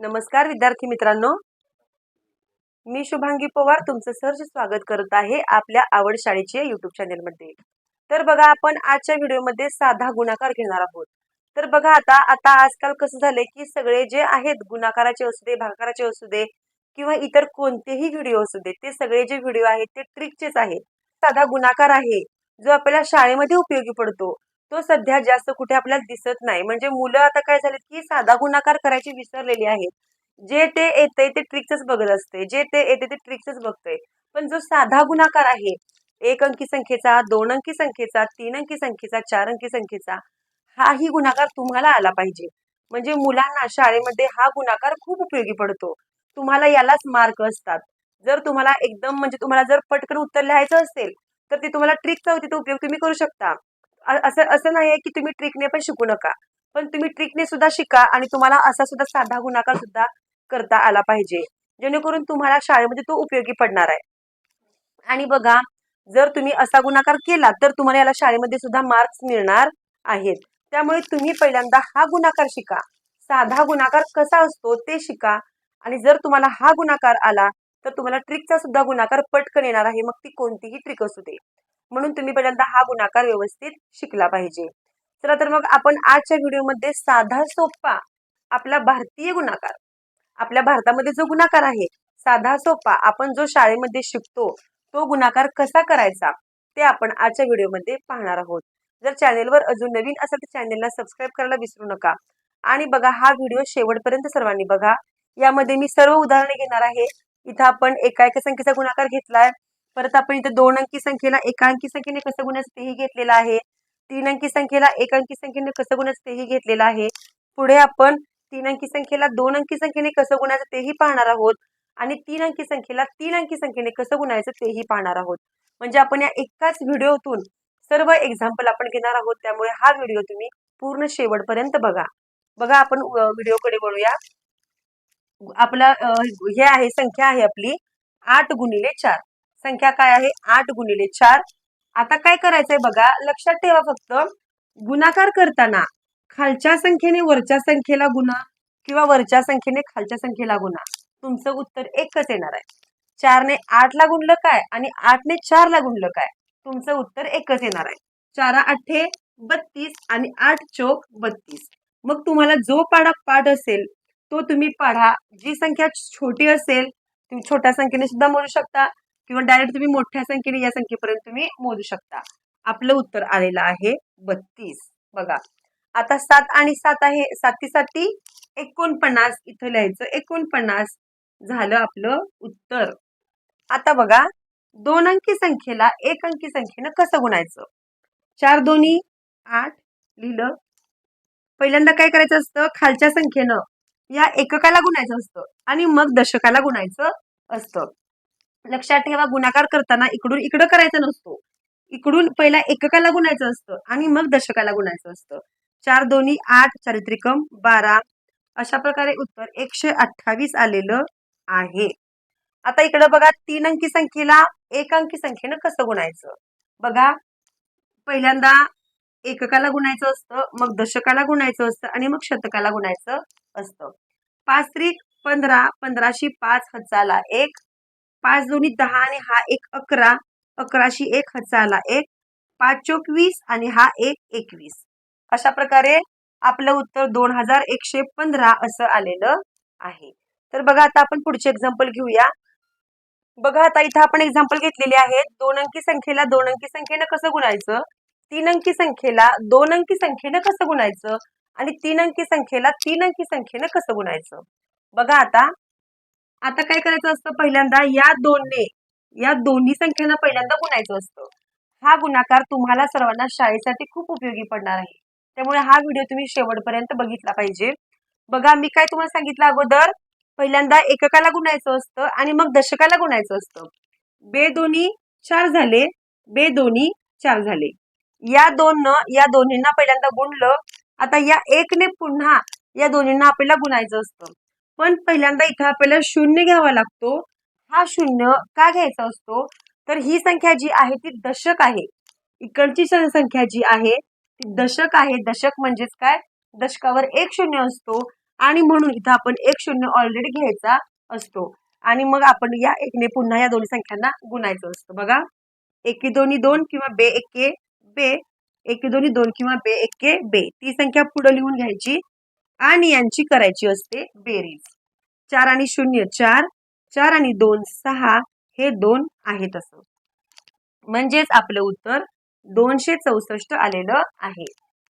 नमस्कार विद्यार्थी मित्रांनो. मी शुभांगी पवार तुमचं सहर्ष स्वागत करत आहे आपल्या आवड शाळेच्या युट्यूब चॅनेलमध्ये तर बघा आपण आजच्या व्हिडिओमध्ये साधा गुणाकार घेणार आहोत. तर बघा आता आता आजकाल कसं झालंय की सगळे जे आहेत गुणाकाराचे असू दे भागाकाराचे असू दे किंवा इतर कोणतेही व्हिडिओ असू दे ते सगळे जे व्हिडिओ आहेत ते ट्रिकचेच आहेत. साधा गुणाकार आहे जो आपल्याला शाळेमध्ये उपयोगी पडतो. तो सध्या जास्त कुठे आपल्याला दिसत नाही. म्हणजे मुलं आता काय झालेत की साधा गुणाकार करायची विसरलेली आहेत. जे ते येते ते ट्रिक्सच बघत असते जे ते येते ते ट्रिक्सच बघतंय. पण जो साधा गुणाकार आहे एक अंकी संख्येचा दोन अंकी संख्येचा तीन अंकी संख्येचा चार अंकी संख्येचा हाही गुणाकार तुम्हाला आला पाहिजे. म्हणजे मुलांना शाळेमध्ये हा गुणाकार खूप उपयोगी पडतो. तुम्हाला यालाच मार्क असतात. जर तुम्हाला एकदम म्हणजे तुम्हाला जर पटकन उत्तर लिहायचं असेल तर ते तुम्हाला ट्रिकचा तिथे उपयोग तुम्ही करू शकता. असं असं नाहीये की तुम्ही ट्रिकने पण शिकू नका. पण तुम्ही ट्रिकने सुद्धा शिका आणि तुम्हाला असा सुद्धा साधा गुणाकार सुद्धा करता आला पाहिजे. जेणेकरून तुम्हाला शाळेमध्ये तो उपयोगी पडणार आहे. आणि बघा जर तुम्ही असा गुणाकार केला तर तुम्हाला याला शाळेमध्ये सुद्धा मार्क्स मिळणार आहेत. त्यामुळे तुम्ही पहिल्यांदा हा गुणाकार शिका. साधा गुणाकार कसा असतो ते शिका. आणि जर तुम्हाला हा गुणाकार आला तर तुम्हाला ट्रिकचा सुद्धा गुणाकार पटकन येणार आहे. मग ती कोणतीही ट्रिक असू दे. म्हणून तुम्ही पहिल्यांदा हा गुणाकार व्यवस्थित शिकला पाहिजे. चला तर मग आपण आजच्या व्हिडिओमध्ये साधा सोपा आपला भारतीय गुणाकार आपल्या भारतामध्ये जो गुणाकार आहे साधा सोपा आपण जो शाळेमध्ये शिकतो तो गुणाकार कसा करायचा ते आपण आजच्या व्हिडिओमध्ये पाहणार आहोत. जर चॅनेलवर अजून नवीन असेल तर चॅनेलला सबस्क्राईब करायला विसरू नका. आणि बघा हा व्हिडिओ शेवटपर्यंत सर्वांनी बघा. यामध्ये मी सर्व उदाहरणे घेणार आहे. इथं आपण एका एका संख्येचा गुणाकार घेतलाय. परत आपण इथे दोन अंकी संख्येला एकांकी संख्येने कसं गुणायचं तेही घेतलेलं आहे. तीन अंकी संख्येला एकांकी संख्येने कसं गुणायचं तेही घेतलेलं आहे. पुढे आपण तीन अंकी संख्येला दोन अंकी संख्येने कसं गुणायचं तेही पाहणार आहोत. आणि तीन अंकी संख्येला तीन अंकी संख्येने कसं गुणायचं तेही पाहणार आहोत. म्हणजे आपण या एकाच व्हिडिओतून सर्व एक्झाम्पल आपण घेणार आहोत. त्यामुळे हा व्हिडिओ तुम्ही पूर्ण शेवटपर्यंत बघा. बघा आपण व्हिडिओकडे वळूया. आपला हे आहे संख्या आहे आपली आठ गुणिले चार. संख्या काय आहे? आठ गुणिले चार. आता काय करायचंय बघा? लक्षात ठेवा फक्त. गुणाकार करताना खालच्या संख्येने वरच्या संख्येला गुणा किंवा वरच्या संख्येने खालच्या संख्येला गुणा. तुमचं उत्तर एकच येणार आहे. चारने आठला गुणलं काय? आणि आठने चारला गुणलं काय? तुमचं उत्तर एकच येणार आहे. चारा आठे बत्तीस आणि आठ चोक बत्तीस. मग तुम्हाला जो पाडा पाठ असेल तो तुम्ही पाढा जी संख्या छोटी असेल तुम्ही छोट्या संख्येने सुद्धा म्हणू शकता. किंवा डायरेक्ट तुम्ही मोठ्या संख्येने या संख्येपर्यंत तुम्ही मोजू शकता. आपलं उत्तर आलेलं आहे बत्तीस. बघा. आता सात आणि सात आहे साती साती एकोणपन्नास. इथं लिहायचं एकोणपन्नास झालं आपलं उत्तर. आता बघा दोन अंकी संख्येला एक अंकी संख्येनं कसं गुणायचं? चार दोन्ही आठ लिहिलं. पहिल्यांदा काय करायचं असतं? खालच्या संख्येनं या एककाला गुणायचं असतं आणि मग दशकाला गुणायचं असतं. लक्षात ठेवा गुणाकार करताना इकडून इकडं करायचा नसतो. इकडून पहिला एककाला गुणायचं असतं आणि मग दशकाला गुणायचं असतं. चार दोन्ही आठ चारित्रिकम बारा अशा प्रकारे उत्तर एकशे अठ्ठावीस आलेलं आहे. आता इकडं बघा तीन अंकी संख्येला एक अंकी संख्येनं कसं गुणायचं? बघा पहिल्यांदा एककाला गुणायचं असतं मग दशकाला गुणायचं असतं आणि मग शतकाला गुणायचं असतं. पाच त्रिक पंधरा पंधराशी पाच हजाला एक पाच दोन्ही दहा आणि हा एक अकरा अकराशी एक हजाला एक पाच चोक वीस आणि हा एक एकवीस. अशा प्रकारे आपलं उत्तर दोन हजार एकशे पंधरा असं आलेलं आहे. तर बघा आता आपण पुढचे एक्झाम्पल घेऊया. बघा आता इथं आपण एक्झाम्पल घेतलेले आहेत. दोन अंकी संख्येला दोन अंकी संख्येनं कसं गुणायचं? तीन अंकी संख्येला दोन अंकी संख्येनं कसं गुणायचं? आणि तीन अंकी संख्येला तीन अंकी संख्येनं कसं गुणायचं? बघा आता आता काय करायचं असतं? पहिल्यांदा या दोनने या दोन्ही संख्येनं पहिल्यांदा गुणायचं असतं. हा गुणाकार तुम्हाला सर्वांना शाळेसाठी खूप उपयोगी पडणार आहे. त्यामुळे हा व्हिडिओ तुम्ही शेवटपर्यंत बघितला पाहिजे. बघा मी काय तुम्हाला सांगितलं अगोदर? पहिल्यांदा एककाला गुणायचं असतं आणि मग दशकाला गुणायचं असतं. बे दोन्ही चार झाले. बे दोन्ही चार झाले. या दोन या दोन्हींना पहिल्यांदा गुणलं. आता या एकने पुन्हा या दोन्हींना आपल्याला गुणायचं असतं. पण पहिल्यांदा इथं आपल्याला शून्य घ्यावा लागतो. हा शून्य का घ्यायचा असतो? तर ही संख्या जी आहे ती दशक आहे. इकडची संख्या जी आहे ती दशक आहे. दशक म्हणजेच काय? दशकावर एक शून्य असतो आणि म्हणून इथं आपण एक शून्य ऑलरेडी घ्यायचा असतो. आणि मग आपण या एकने पुन्हा या दोन्ही संख्यांना गुणायचं असतं. बघा. एके दोन्ही दोन किंवा बे एके बे. एके दोन्ही दोन किंवा बे एके बे. ती संख्या पुढे लिहून घ्यायची. आणि यांची करायची असते बेरीज. चार आणि शून्य चार चार आणि दोन सहा हे दोन आहेत असं. म्हणजेच आपलं उत्तर दोनशे चौसष्ट आलेलं आहे.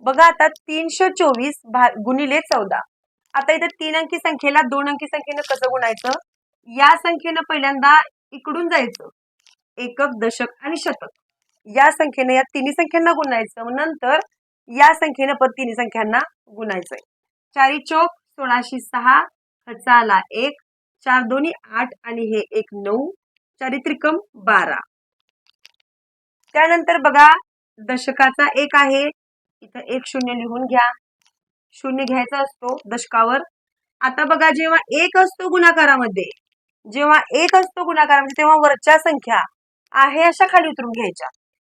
बघा आता तीनशे चोवीस भा गुणिले चौदा. आता इथं तीन अंकी संख्येला दोन अंकी संख्येनं कसं गुणायचं? या संख्येनं पहिल्यांदा इकडून जायचं. एकक दशक आणि शतक. या संख्येनं या तिन्ही संख्यांना गुणायचं. नंतर या संख्येनं परत तिन्ही संख्यांना गुणायचंय. चारी चौक सोळाशे सहा खचा आला एक चार दोन्ही आठ आणि हे एक नऊ चारित्रिकम बारा. त्यानंतर बघा दशकाचा एक आहे. इथं एक शून्य लिहून घ्या. शून्य घ्यायचा असतो दशकावर. आता बघा जेव्हा एक असतो गुणाकारामध्ये जेव्हा एक असतो गुणाकारामध्ये तेव्हा वरच्या संख्या आहे अशा खाली उतरून घ्यायच्या.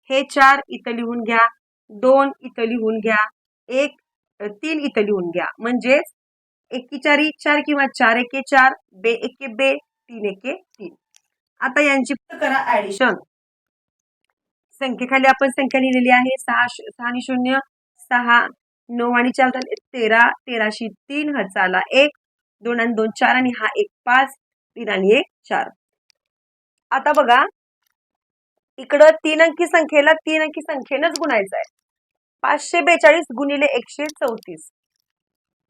हे चार इथं लिहून घ्या. दोन इथं लिहून घ्या. एक तीन इथं लिहून घ्या. म्हणजेच एकी चारी चार किंवा चार एके चार बे एके बे तीन एके तीन. आता यांची करा ऍडिशन संख्येखाली आपण संख्या लिहिलेली आहे. सहा सहा आणि शून्य सहा नऊ आणि चार झाले तेरा तेराशे तीन हजारला एक दोन आणि दोन चार आणि हा एक पाच तीन आणि एक चार. आता बघा इकडं तीन अंकी संख्येला तीन अंकी संख्येनंच गुणायचं आहे पाचशे बेचाळीस गुणिले एकशे चौतीस.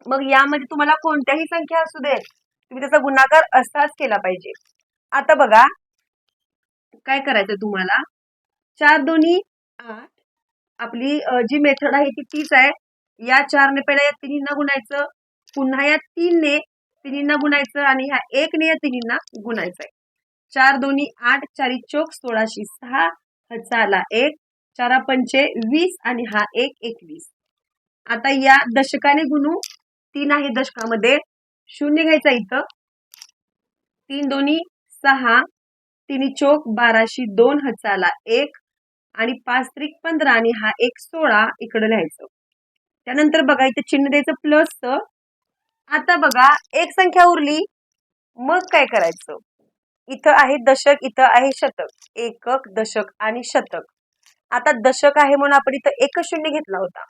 मग यामध्ये तुम्हाला कोणत्याही संख्या असू दे तुम्ही त्याचा गुणाकार असाच केला पाहिजे. आता बघा काय करायचं तुम्हाला? चार दोन्ही आठ आपली जी मेथड आहे ती तीच आहे. या चारने पहिला या तिन्हींना गुणायचं पुन्हा या तीनने तिन्हींना गुणायचं आणि ह्या एकने या तिन्हींना गुणायचं आहे चार दोन्ही आठ चारी चोक सोळाशे सहा ह्याचा एक. चारा पंचे वीस आणि हा एक एकवीस. आता या दशकाने गुणू तीन आहे दशकामध्ये. शून्य घ्यायचा इथं. तीन दोन्ही सहा. तिन्ही चोक बाराशी दोन हचाला एक. आणि पाच त्रिक पंधरा आणि हा एक सोळा इकडं लिहायचं. त्यानंतर बघा इथे चिन्ह द्यायचं प्लस आता बघा एक संख्या उरली. मग काय करायचं? इथं आहे दशक इथं आहे शतक. एकक दशक आणि शतक. आता दशक आहे म्हणून आपण इथं एकच शून्य घेतला होता.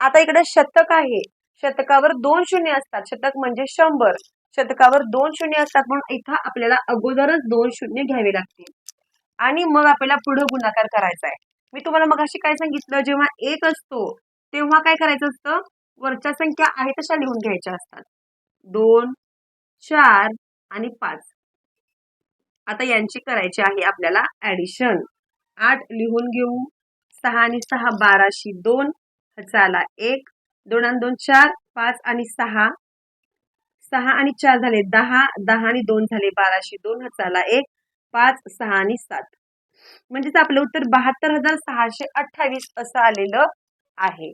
आता इकडे शतक आहे. शतकावर दोन शून्य असतात. शतक म्हणजे शंभर. शतकावर दोन शून्य असतात म्हणून इथं आपल्याला अगोदरच दोन शून्य घ्यावे लागतील. आणि मग आपल्याला पुढे गुणाकार करायचा आहे. मी तुम्हाला मग अशी काय सांगितलं? जेव्हा एक असतो तेव्हा काय करायचं असतं? वरच्या संख्या आहे तशा लिहून घ्यायच्या असतात. दोन चार आणि पाच. आता यांची करायची आहे आपल्याला ऍडिशन आठ लिहून घेऊ. सहा आणि सहा बाराशे दोन चाला एक दोन आणि दोन चार पाच आणि सहा. सहा आणि चार झाले दहा दहा आणि दोन झाले बाराशे दोन चाला एक पाच सहा आणि सात. म्हणजेच आपलं उत्तर बहात्तर हजार सहाशे अठ्ठावीस असं आलेलं आहे.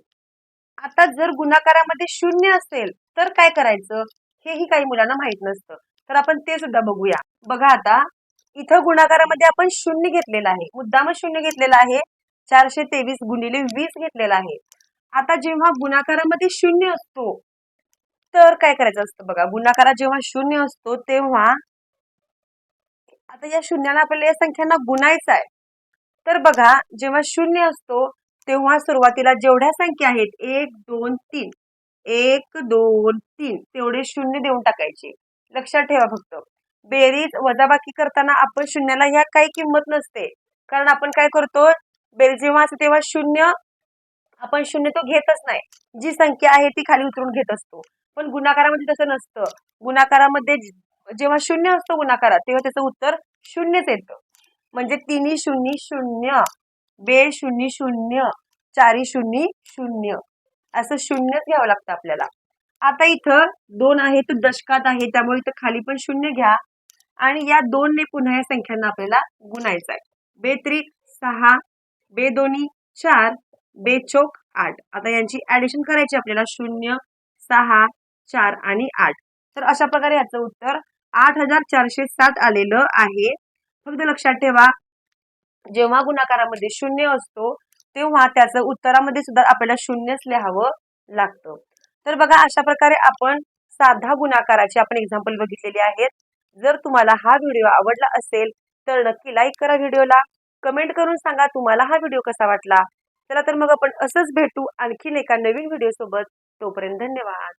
आता जर गुणाकारामध्ये शून्य असेल तर काय करायचं? हेही काही मुलांना माहीत नसतं. तर आपण ते सुद्धा बघूया. बघा आता इथं गुणाकारामध्ये आपण शून्य घेतलेलं आहे. मुद्दामच शून्य घेतलेला आहे. चारशे तेवीस गुणिले वीस घेतलेला आहे. आता जेव्हा गुणाकारामध्ये शून्य असतो तर काय करायचं असतं बघा. गुणाकारात जेव्हा शून्य असतो तेव्हा आता या शून्याला आपल्याला या संख्यांना गुणायचं आहे. तर बघा जेव्हा शून्य असतो तेव्हा सुरुवातीला जेवढ्या संख्या आहेत एक दोन तीन. एक दोन तीन. तेवढे शून्य देऊन टाकायचे. लक्षात ठेवा फक्त. बेरीज वजाबाकी करताना आपण शून्याला ह्या काही किंमत नसते. कारण आपण काय करतो बेरीज जेव्हा असते तेव्हा शून्य आपण शून्य तो घेतच नाही. जी संख्या आहे ती खाली उतरून घेत असतो. पण गुणाकारामध्ये तसं नसतं. गुणाकारामध्ये जेव्हा शून्य असतो गुणाकारात तेव्हा त्याचं उत्तर शून्यच येतं. म्हणजे तिन्ही शून्य शून्य बे शून्य शून्य चारी शून्य शून्य. असं शून्यच घ्यावं लागतं आपल्याला. आता इथं दोन आहे तर दशकात आहे त्यामुळे इथं खाली पण शून्य घ्या. आणि या दोनने पुन्हा या संख्यांना आपल्याला गुणायचं आहे बेत्रिक सहा बे दोन्ही चार बेचोक आठ. आता यांची ऍडिशन करायची आपल्याला शून्य सहा चार आणि आठ. तर अशा प्रकारे याचं उत्तर आठ हजार चारशे सात आलेलं आहे. फक्त लक्षात ठेवा जेव्हा गुणाकारामध्ये शून्य असतो तेव्हा त्याचं उत्तरामध्ये सुद्धा आपल्याला शून्यच लिहावं लागतं. तर बघा अशा प्रकारे आपण साधा गुणाकाराची आपण एक्झाम्पल बघितलेली आहेत. जर तुम्हाला हा व्हिडिओ आवडला असेल तर नक्की लाईक करा व्हिडिओला कमेंट करून सांगा तुम्हाला हा व्हिडिओ कसा वाटला. चला तर मग आपण असंच भेटू आणखीन एका नवीन व्हिडिओ सोबत. तोपर्यंत धन्यवाद.